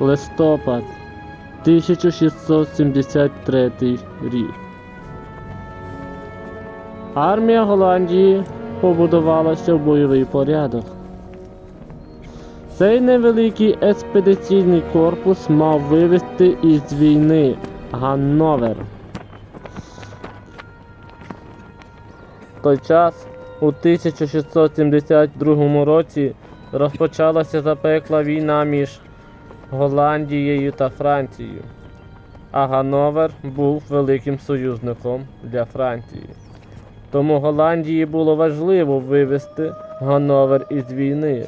листопад 1673 рік. Армія Голландії побудувалася в бойовий порядок. Цей невеликий експедиційний корпус мав вивести із війни Ганновер. В той час, у 1672 році, розпочалася запекла війна між Голландією та Францією, а Ганновер був великим союзником для Франції. Тому Голландії було важливо вивести Ганновер із війни.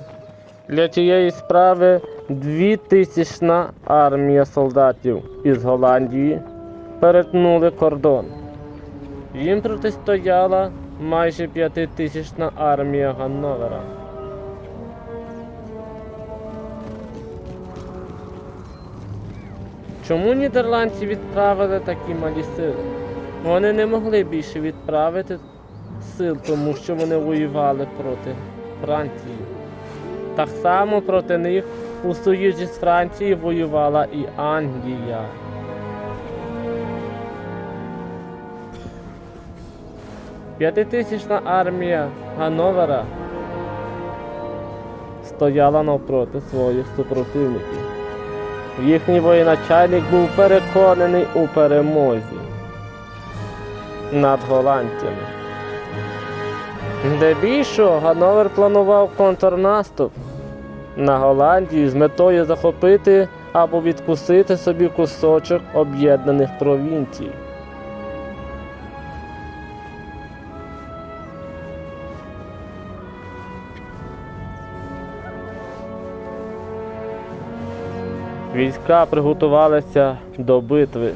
Для цієї справи двітисячна армія солдатів із Голландії перетнули кордон. Їм протистояла майже п'ятитисячна армія Ганновера. Чому нідерландці відправили такі малі сили? Вони не могли більше відправити сил, тому що вони воювали проти Франції. Так само проти них у союзі з Францією воювала і Англія. П'ятитисячна армія Ганновера стояла навпроти своїх супротивників. Їхній воєначальник був переконаний у перемозі над голландцями. Дебільшого Гановер планував контрнаступ на Голландію з метою захопити або відкусити собі кусочок об'єднаних провінцій. Війська приготувалися до битви.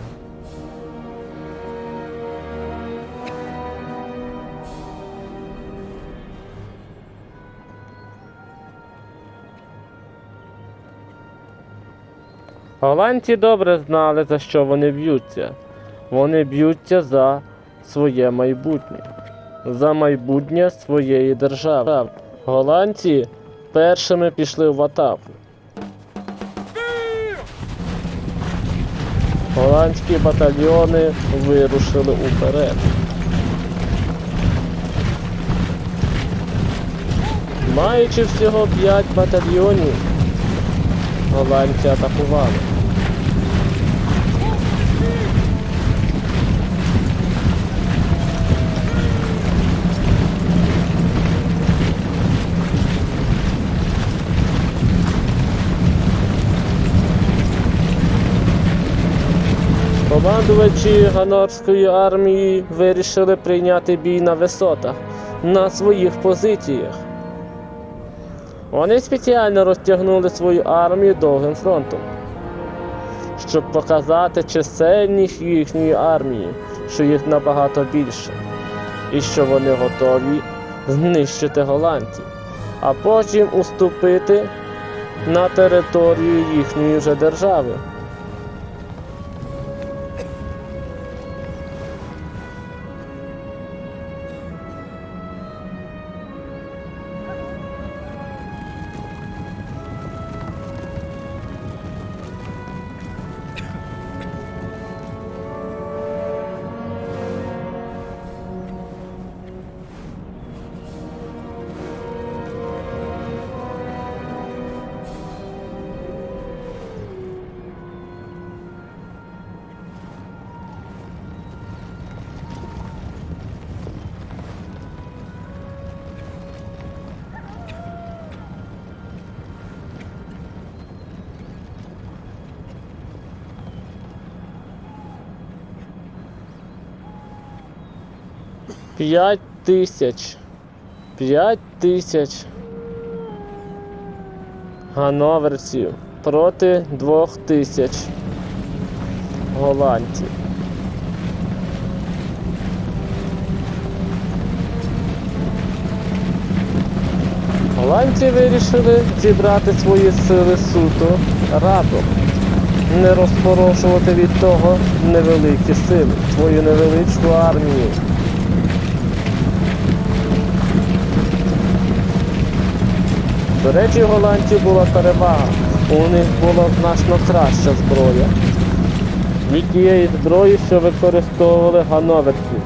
Голландці добре знали, за що вони б'ються. Вони б'ються за своє майбутнє, за майбутнє своєї держави. Голландці першими пішли в атаку. Голландські батальйони вирушили уперед. Маючи всього 5 батальйонів, голландці атакували. Командувачі Ганорської армії вирішили прийняти бій на висотах на своїх позиціях. Вони спеціально розтягнули свою армію довгим фронтом, щоб показати чисельність їхньої армії, що їх набагато більше, і що вони готові знищити голландців, а потім уступити на територію їхньої вже держави. П'ять тисяч. П'ять тисяч гановерців проти двох тисяч голландців. Голландці вирішили зібрати свої сили суто разом, не розпорошувати від того невеликі сили, свою невеличку армію. До речі, у голландців була перевага. у них була значно краща зброя від тієї зброї, що використовували гановерці.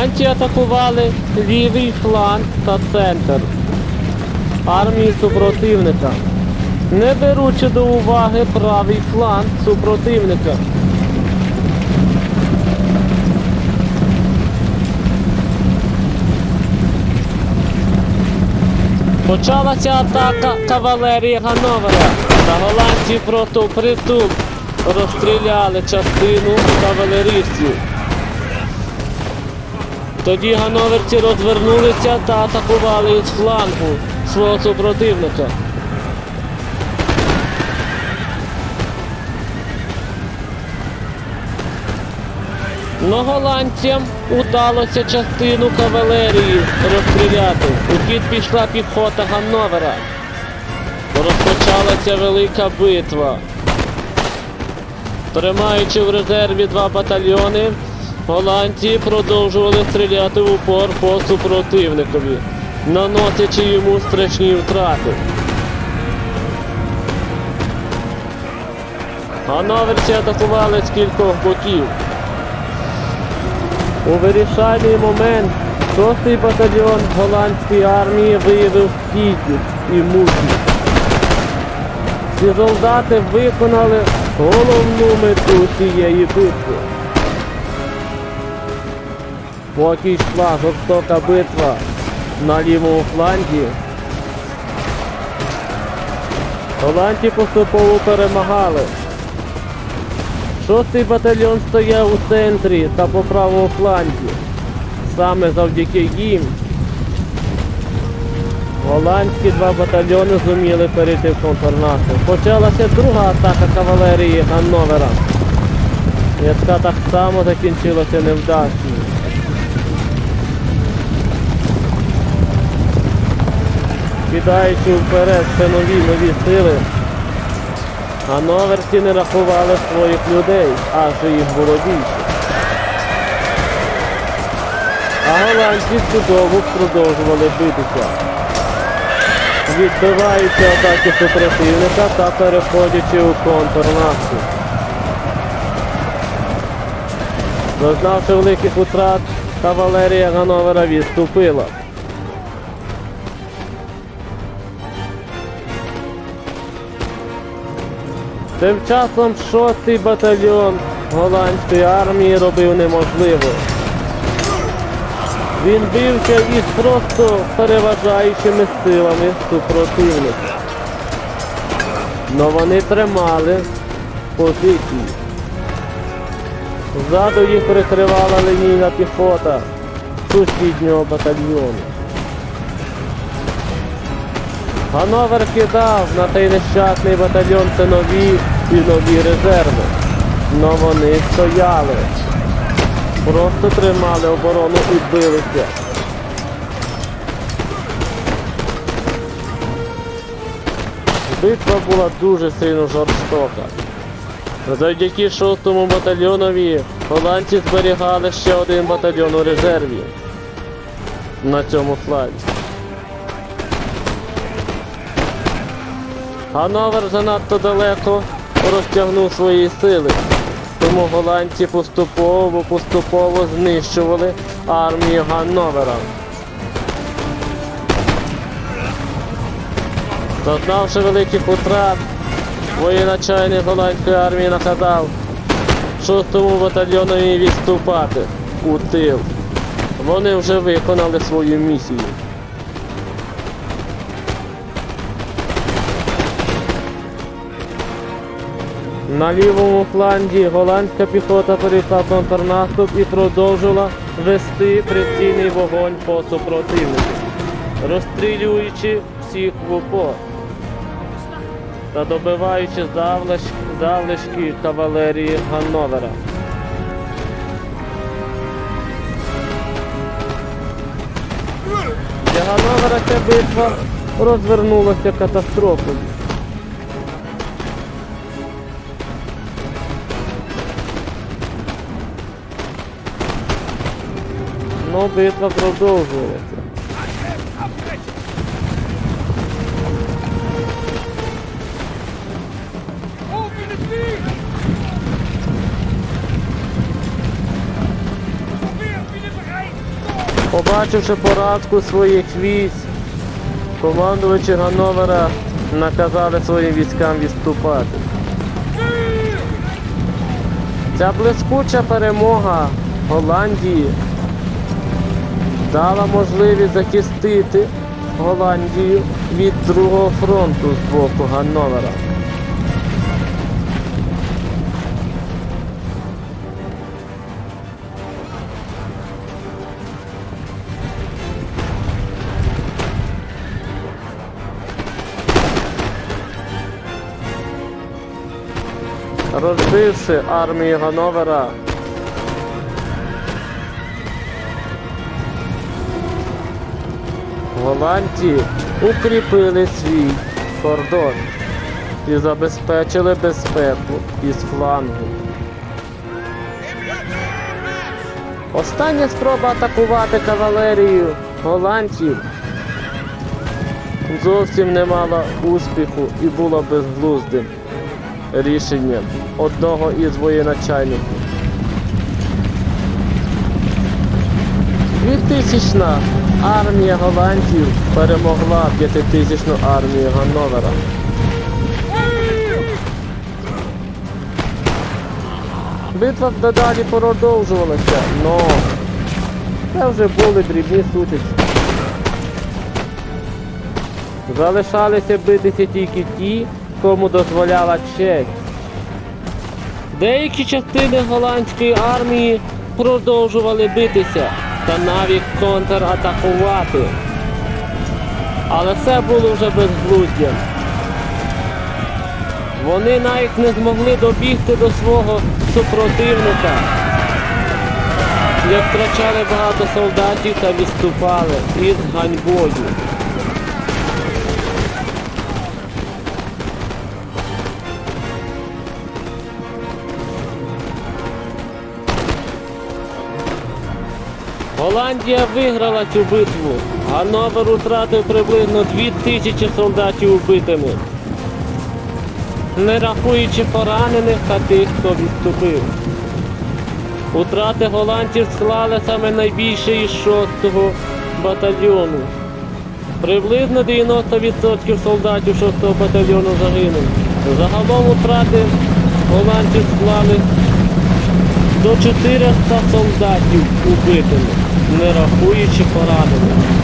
Голландці атакували лівий фланг та центр армії супротивника, не беручи до уваги правий фланг супротивника. Почалася атака кавалерії Гановера. Та голландці просто впритул розстріляли частину кавалерістів. Тоді гановерці розвернулися та атакували з флангу свого супротивника. Но голландцям удалося частину кавалерії розстріляти. У хід пішла піхота Ганновера. Розпочалася велика битва. Тримаючи в резерві два батальйони, голландці продовжували стріляти в упор по супротивникові, наносячи йому страшні втрати. Гановерці атакували з кількох боків. У вирішальний момент 6-й батальйон голландської армії виявив стійкість і мужність. Ці солдати виконали головну мету цієї битви. Поки йшла жорстока битва на лівому фланзі, голландці поступово перемагали. Шостий батальйон стояв у центрі та по правому фланзі. Саме завдяки їм голландські два батальйони зуміли перейти в контрнаступ. Почалася друга атака кавалерії Ганновера, яка так само закінчилася невдачею. Кидаючи вперед все нові нові сили, Гановерці не рахували своїх людей, адже їх було більше. А голландці чудово продовжували битися, відбиваючи атаки супротивника та переходячи у контрнаступ. Зазнавши великих утрат, кавалерія Гановера відступила. Тим часом шостий батальйон голландської армії робив неможливо. Він бився із просто переважаючими силами супротивника. Но вони тримали позиції. Ззаду їх прикривала лінійна піхота сусіднього батальйону. Гановер кидав на цей нещасний батальйон це нові і нові резерви. Но вони стояли. Просто тримали оборону і билися. Битва була дуже сильно жорстока. Завдяки 6-му батальйонові голландці зберігали ще один батальйон у резерві на цьому фланзі. Гановер занадто далеко розтягнув свої сили, тому голландці поступово поступово знищували армію Ганновера. Зазнавши великих утрат, воєначальник голландської армії наказав 6-му батальйонові відступати. у тил. Вони вже виконали свою місію. На лівому флангі голландська піхота перейшла контрнаступ і продовжила вести прицільний вогонь по супротивнику, розстрілюючи всіх в упор та добиваючи завлиш... залишки кавалерії Ганновера. Для Ганновера ця битва розвернулася катастрофою. Но битва продовжується. Побачивши поразку своїх військ, командувачі Гановера наказали своїм військам відступати. Ця блискуча перемога Голландії дала можливість захистити Голландію від другого фронту з боку Ганновера. Розбивши армію Гановера, голландці укріпили свій кордон і забезпечили безпеку із флангу. Остання спроба атакувати кавалерію голландців зовсім не мала успіху і була безглуздим рішенням одного із воєначальників. Двітисячна армія голландців перемогла п'ятитисячну армію Ганновера. Битва дедалі продовжувалася, но це вже були дрібні сутички. Залишалися битися тільки ті, кому дозволяла честь. Деякі частини голландської армії продовжували битися та навіть контратакувати. Але це було вже безглуздям. Вони навіть не змогли добігти до свого супротивника. Як втрачали багато солдатів та відступали із ганьбою. Голландія виграла цю битву. Ганновер втратив приблизно 2000 солдатів убитими, не рахуючи поранених та тих, хто відступив. Утрати голландців склали саме найбільше із 6-го батальйону. Приблизно 90% солдатів 6-го батальйону загинули. Загалом утрати голландців склали до 400 солдатів убитими, не рахуючи поранених.